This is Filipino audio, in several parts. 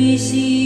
Hinagkan sa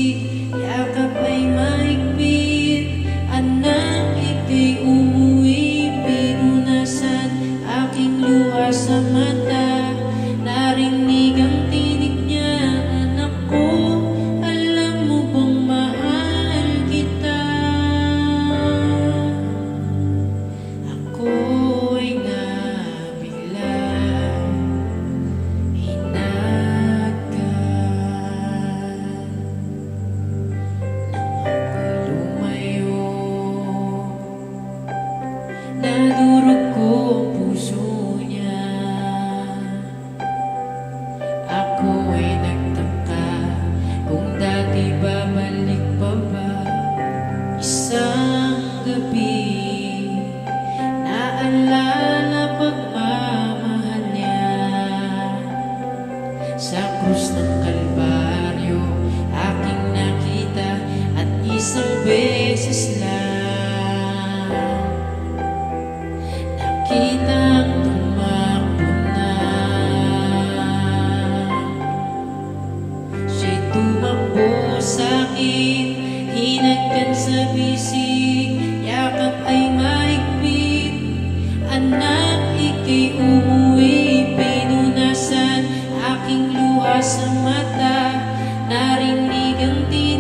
ako'y Pinunasan aking luha sa mata. Narinig ang tiyan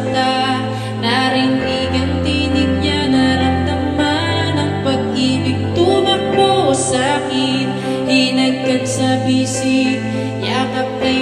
mata Narinig ang tinig niya Naramdaman ang pag-ibig. Tumakbo sa akin Hinagkat sa bisig Yakap kay